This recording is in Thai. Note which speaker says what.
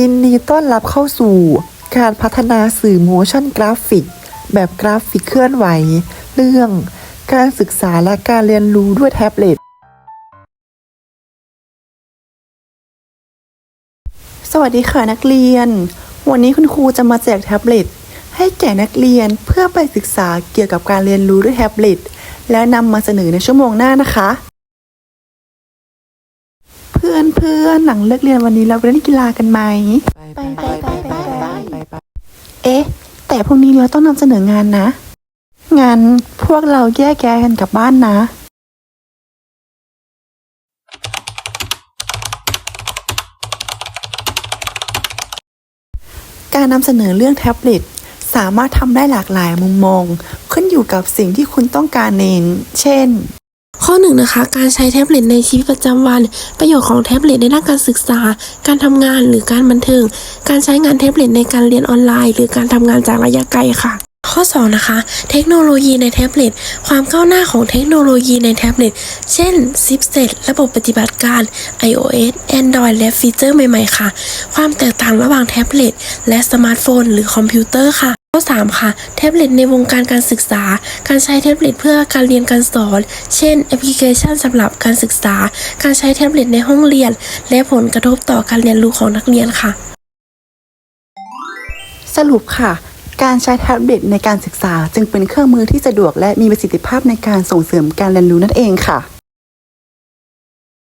Speaker 1: ยินดีต้อนรับเข้าสู่ การพัฒนาสื่อ motion graphic แบบกราฟิกเคลื่อนไหว เรื่อง การศึกษาและการเรียนรู้ด้วยแท็บเล็ต
Speaker 2: สวัสดีค่ะนักเรียน วันนี้คุณครูจะมาแจกแท็บเล็ต ให้แก่นักเรียนเพื่อไปศึกษาเกี่ยวกับการเรียนรู้ด้วยแท็บเล็ต และนำมาเสนอในชั่วโมงหน้านะคะ พื่อนเพื่อนหลังเลิกเรียนวันนี้เราไปเล่นกีฬากันไหม
Speaker 1: ไปไปไปไปไปไป
Speaker 2: เอ๊ะ แต่พรุ่งนี้เราต้องนำเสนองานนะงั้นพวกเราแยกย้ายกันกลับบ้านนะการนำเสนอเรื่องแท็บเล็ตสามารถทำได้หลากหลายมุมมอง ขึ้นอยู่กับสิ่งที่คุณต้องการเองเช่น
Speaker 3: ข้อหนึ่งนะคะการใช้แท็บเล็ตในชีวิตประจำวัน ประโยชน์ของแท็บเล็ตในด้านการศึกษา การทำงานหรือการบันเทิง การใช้งานแท็บเล็ตในการเรียนออนไลน์ หรือการทำงานจากระยะไกลค่ะ ข้อ 2 นะคะ เทคโนโลยีในแท็บเล็ต ความก้าวหน้าของเทคโนโลยีในแท็บเล็ต เช่น Chipset ระบบปฏิบัติการ iOS Android และฟีเจอร์ใหม่ ๆ ค่ะ ความแตกต่างระหว่างแท็บเล็ตและสมาร์ทโฟน หรือคอมพิวเตอร์ค่ะข้อ3ค่ะ แท็บเล็ตในวงการการศึกษา การใช้แท็บเล็ตเพื่อการเรียนการสอน เช่น แอปพลิเคชันสำหรับการศึกษา การใช้แท็บเล็ตในห้องเรียน และผลกระทบต่อการเรียนรู้ของนักเรียนค่ะ
Speaker 2: สรุปค่ะ การใช้แท็บเล็ตในการศึกษา จึงเป็นเครื่องมือที่สะดวกและมีประสิทธิภาพในการส่งเสริมการเรียนรู้นั่นเองค่ะ